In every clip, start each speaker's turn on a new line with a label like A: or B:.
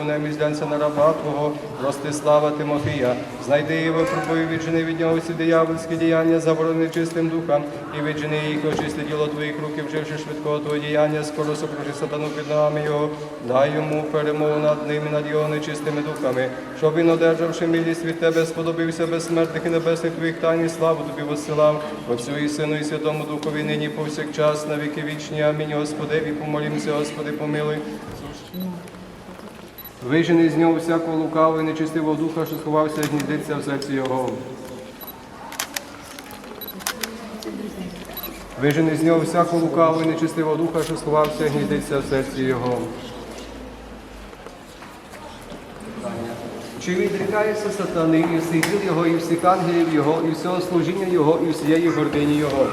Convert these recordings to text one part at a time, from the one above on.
A: У небі на раба Твого, Ростислава Тимофія. Знайди і випробуй, віджени від нього всі диявольські діяння, заборони чистим духом, і віджени їх, очисти діло Твоїх рук, вживши швидкого Твого діяння, скоро сокружи сатану під ногами його, дай йому перемогу над ним і над його нечистими духами, щоб він, одержавши милість від Тебе, сподобився безсмертних і небесних Твоїх тайн, і славу Тобі воссилав, Отцю і Сину і Святому Духові, нині повсякчас, на віки вічні. Амінь. Господи, і помолімося, Господи, помилуй. Вижени з нього всякого лукавого і нечистивого духа, що сховався і гніздиться в серці його. Вижени з нього всякого лукавого і нечистивого духа, що сховався і гніздиться в серці його. Чи відрікаєшся сатани і всіх діл його, і всіх ангелів його, і всього служіння його, і всієї гордині його?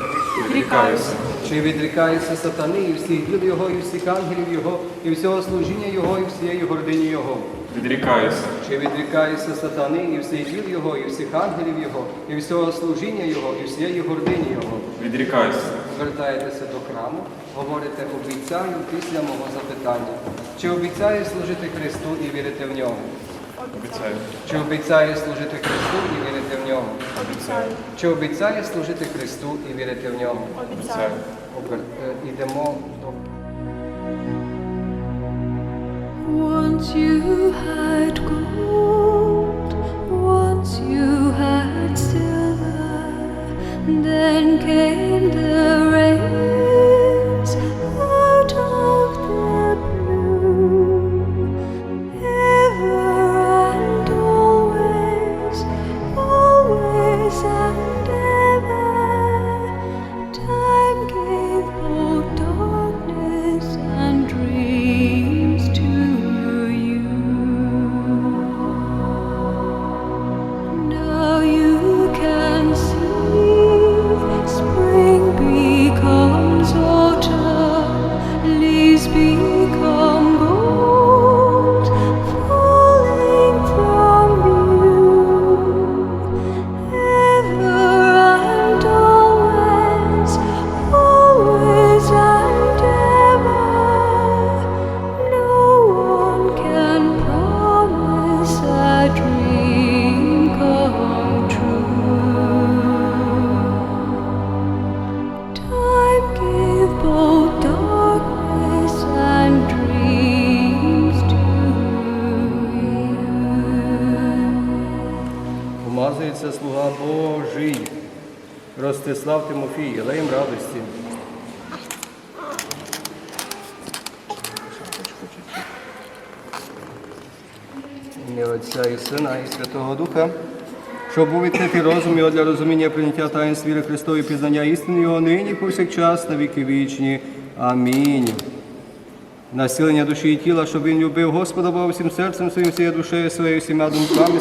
B: Відрікаюся.
A: Чи відрікаєшся сатани і всіх діл його, і всіх ангелів його, і всього служіння його, і всієї гордині його?
B: Відрікаюся.
A: Чи відрікаєшся сатани і всіх діл його, і всіх ангелів його, і всього служіння його, і всієї гордині його?
B: Відрікаюся.
A: Звертаєтеся до храму, говорите обіцяю після мого запитання. Чи обіцяєш служити Христу і вірити в нього?
B: Обіцяю.
A: Чи обіцяєш служити Христу і вірити в нього?
B: Обіцяю.
A: Чи обіцяєш служити Христу і вірити в нього?
B: Обіцяю.
A: Обер- е, Ідемо до
C: Once you had gold, once you had silver, then came the
A: Тимофій, леєм радості. Ім'я Отця і Сина, і Святого Духа, щоб був відкритий розум його для розуміння прийняття таїнств віри Христової пізнання істини Його нині повсякчас на віки вічні. Амінь. Насилення душі і тіла, щоб він любив Господа Бога всім серцем своїм, всією душею своєю, всіма думками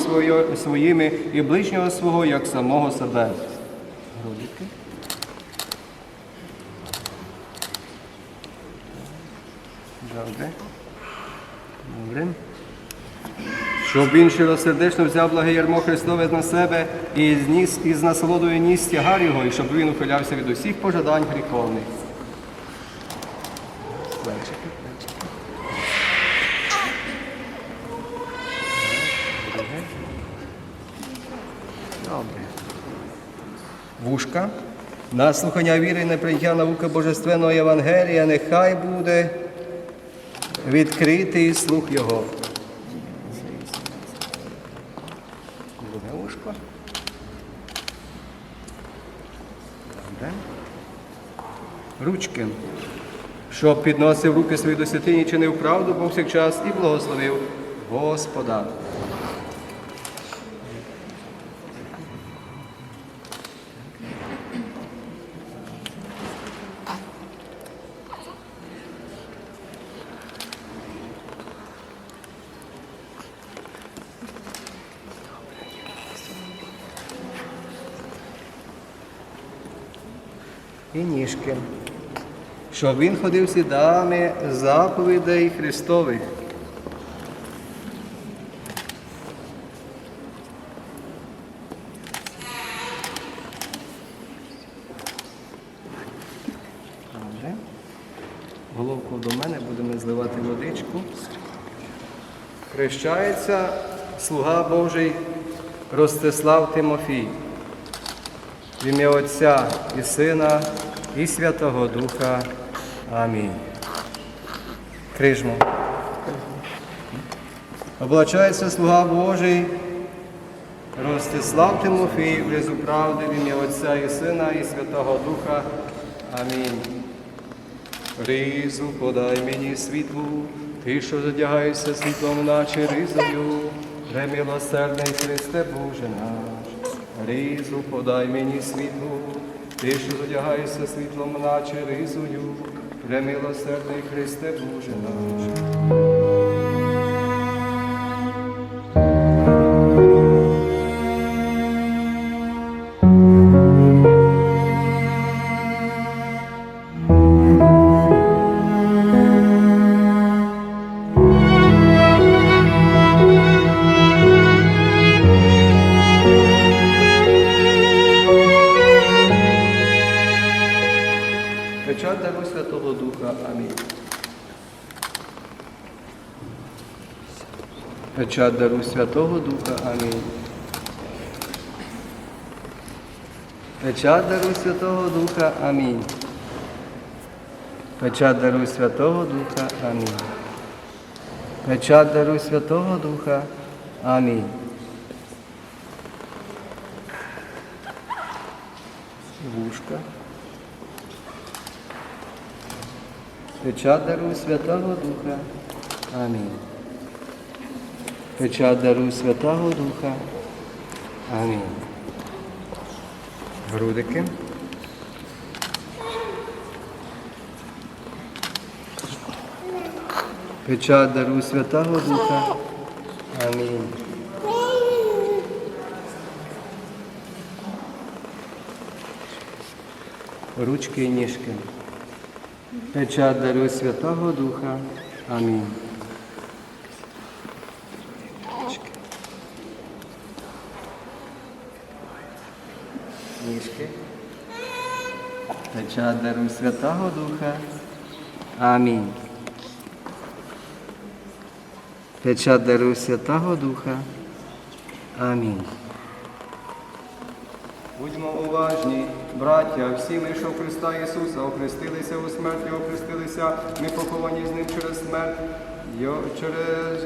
A: своїми і ближнього свого, як самого себе. Грудики. Добре. Добре. Щоб він щиросердечно взяв благе ярмо Христове на себе і зніс із насолодою ніс тягар його, і щоб він ухилявся від усіх пожадань гріховних. Добре. Вушка. На слухання віри неприйняття науки Божественного Євангелія нехай буде відкритий слух Його. Друге ушко. Ручки. Щоб підносив руки свої до святині, чинив правду повсякчас і благословив Господа. І ніжки. Щоб він ходив слідами заповідей Христових. Головку до мене будемо зливати водичку. Хрещається слуга Божий Ростислав Тимофій. В ім'я Отця і Сина, і Святого Духа. Амінь. Крижмо. Облачається слуга Божий Ростислав Тимофій, близу правди в ім'я Отця і Сина, і Святого Духа. Амінь. Ризу подай мені світлу, ти, що задягаєшся світлом, наче ризою, премилосердний Христе Боже наш. Ризу подай мені світло, ти, що задягаєшся світлом, наче ризою, премилосердний Христе Боже наш. Печать Святого Духа. Амінь. Печать дару Святого Духа. Амінь. Печать дару Святого Духа. Амінь. Печать дару Святого Духа. Амінь. Печать дару Святого Духа. Амінь. Вушка. Печать дару Святого Духа. Амінь. Печать дару Святого Духа. Амінь. Грудики. Печать дару Святого Духа. Амінь. Ручки і ніжки. Печать дару Святого Духа. Амінь. Ніжки. Печать дару Святого Духа. Амінь. Печать дару Святого Духа. Амінь. Будьмо уважні, браття, всі ми, що в Христа Ісуса, охрестилися у смерті, охрестилися, ми поховані з Ним через смерть, через,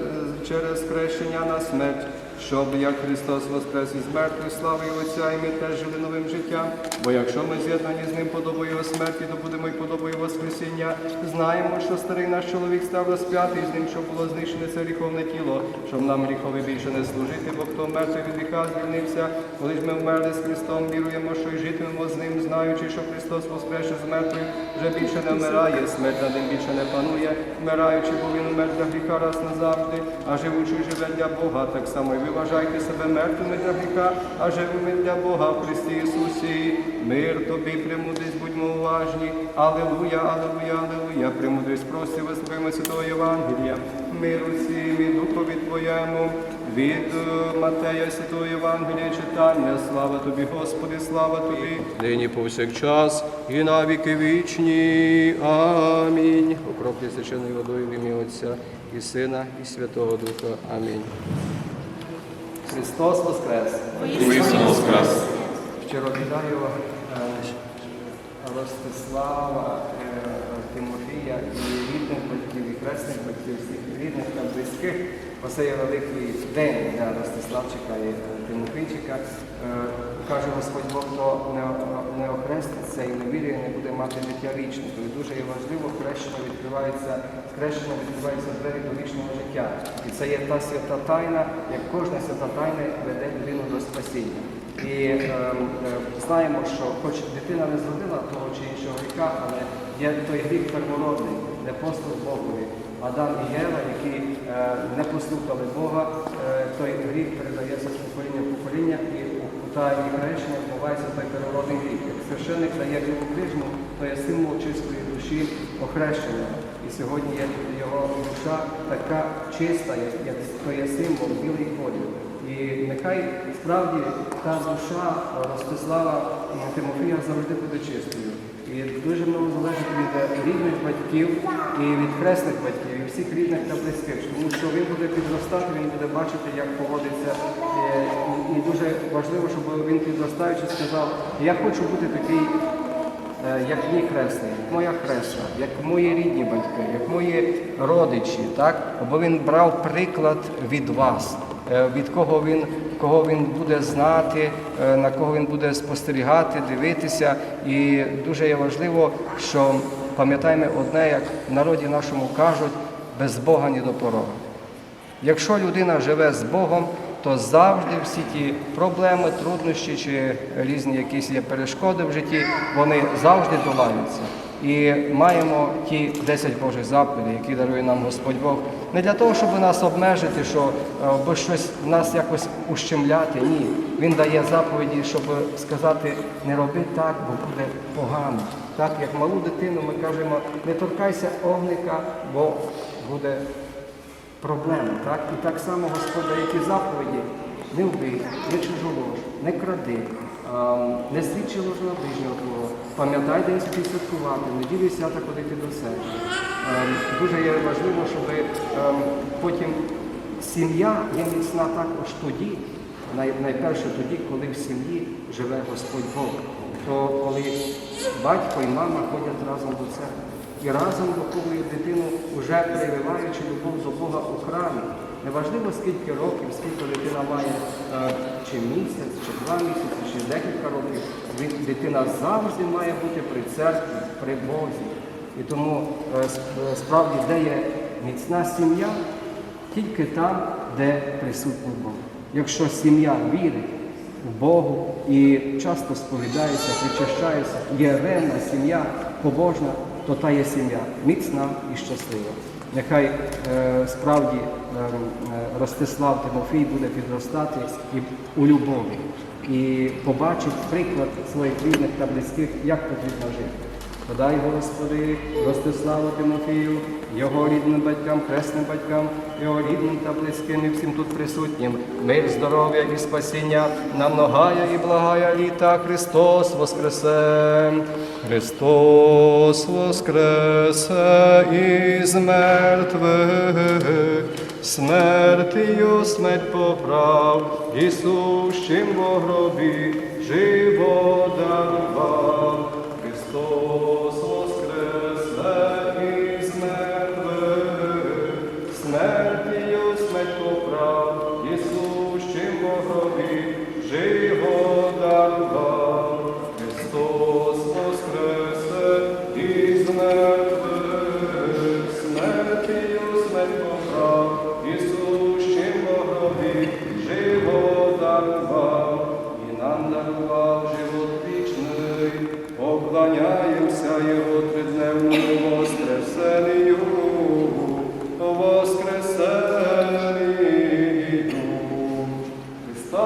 A: через хрещення на смерть, щоб як Христос воскрес із мертвих славою Отця, і ми теж жили новим життям. Бо якщо ми з'єднані з Ним подобою Його смерті, то будемо й подобою Воскресіння. Знаємо, що старий наш чоловік став розп'ятий з ним, щоб було знищене це гріховне тіло, щоб нам гріхові більше не служити, бо хто мертвий від гріха звільнився, коли ж ми вмерли з Христом, віруємо, що й житимемо з ним, знаючи, що Христос воскресе з мертвих, вже більше не вмирає, смерть над ним більше не панує, вмираючи, бо він умер для гріха раз назавжди, а живучи живе для Бога, так само і ви вважайте себе мертвими для гріха, а живими для Бога в Христі Ісусі. Мир тобі, премудрість, будьмо уважні. Алелуя, алелуя, алелуя, премудрість просі, вислухаймо Святого Євангелія. Миру всім і духові Твоєму. Від е, Матея Святого Євангелія читання. Слава тобі, Господи, слава тобі. Нині повсякчас і на віки вічні. Амінь. Окроплі священною водою в ім'я Отця і Сина, і Святого Духа. Амінь. Христос Воскрес!
B: Христос воскрес.
A: Вчора вітаю е, Ростислава, е, Тимофія і рідних батьків, і хресних батьків, всіх рідних та близьких. Оце є великий день для Ростиславчика і Тимофійчика. Е, Каже Господь Бог, хто не, охреститься і не вірує, не буде мати життя вічне. Тобто дуже є важливо, хрещення відкривається, хрещення відкривається двері до вічного життя. І це є та свята тайна, як кожна свята тайна веде людину до спасіння. І е, е, знаємо, що хоч дитина не зродила того чи іншого гріха, але є той гріх первородний, не послух Богові. Адам і Єва, які е, не послухали Бога, е, той гріх передається з покоління в покоління, і у хрещення відбувається той первородний гріх. Як священник дає білу крижму, то є символ чистої душі охрещення. І сьогодні є його душа така чиста, як, то є символ білий колір. І нехай справді та душа Ростислава Тимофія завжди буде чистою. І дуже много залежить від е, рідних батьків і від хресних батьків, і всіх рідних та близьких. Тому що він буде підростати, він буде бачити, як поводиться. Е, І, дуже важливо, щоб він підростаючи сказав, я хочу бути такий Е, як мій хресний, як моя хресна, як мої рідні батьки, як мої родичі, так? Бо він брав приклад від вас, від кого він, кого він буде знати, е, на кого він буде спостерігати, дивитися. І дуже є важливо, що пам'ятаємо одне, як в народі нашому кажуть, без Бога ні до порога. Якщо людина живе з Богом, то завжди всі ті проблеми, труднощі чи різні якісь є перешкоди в житті, вони завжди долаються. І маємо ті 10 Божих заповідей, які дарує нам Господь Бог, не для того, щоб нас обмежити, що е, щось нас якось ущемляти. Ні. Він дає заповіді, щоб сказати, не роби так, бо буде погано. Так, як малу дитину ми кажемо, не торкайся огника, бо буде проблеми. Так? І так само Господь дає які заповіді не вбий, не чужолож, не кради, не свідчи ложного ближнього твого, пам'ятай день святкувати, неділю свята ходити до себе. Ем, дуже є важливо, щоб ем, потім сім'я є міцна також тоді, найперше тоді, коли в сім'ї живе Господь Бог. То коли батько і мама ходять разом до церкви і разом виховують дитину, вже прививаючи любов до Бога у храмі. Неважливо, скільки років, скільки дитина має, е, чи місяць, чи два місяці, декілька років, дитина завжди має бути при церкві, при Бозі. І тому е, е, справді, де є міцна сім'я, тільки там, де присутній Бог. Якщо сім'я вірить в Богу і часто сповідається, причащається, є ревна сім'я, побожна, то та є сім'я міцна і щаслива. Нехай е, справді е, е, Ростислав Тимофій буде підростати і у любові і побачить приклад своїх рідних та близьких, як потрібно жити. Подай, Господи, Ростиславу Тимофію, його рідним батькам, хресним батькам, його рідним та близьким і всім тут присутнім. Мир, здоров'я і спасіння нам многая і благая літа Христос Воскресе. Христос Воскресе із мертвих, смертю смерть поправ, і сущим во гробі живо дарував. Христос воскресе із смерть, смертію смерть поправ, Ісущим во гробі живо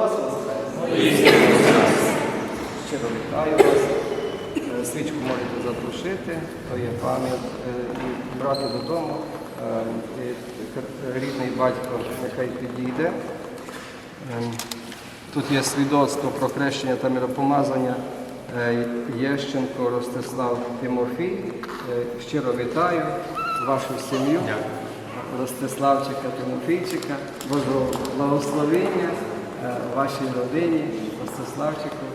A: Христос воскрес! Щиро вітаю вас. Е, Свічку можете затушити, то є пам'ять, е, і брати додому. Е, Рідний батько нехай підійде. Тут є свідоцтво про хрещення та миропомазання Єщенко Ростислав Тимофій. Щиро вітаю вашу сім'ю, Ростиславчика Тимофійчика, Божого благословення вашій родині, Ростиславчику.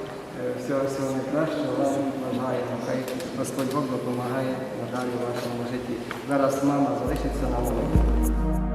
A: Е, Всього всього найкращого вам бажаю. Нехай Господь Бог допомагає надалі вашому житті. Зараз мама залишиться на молитві.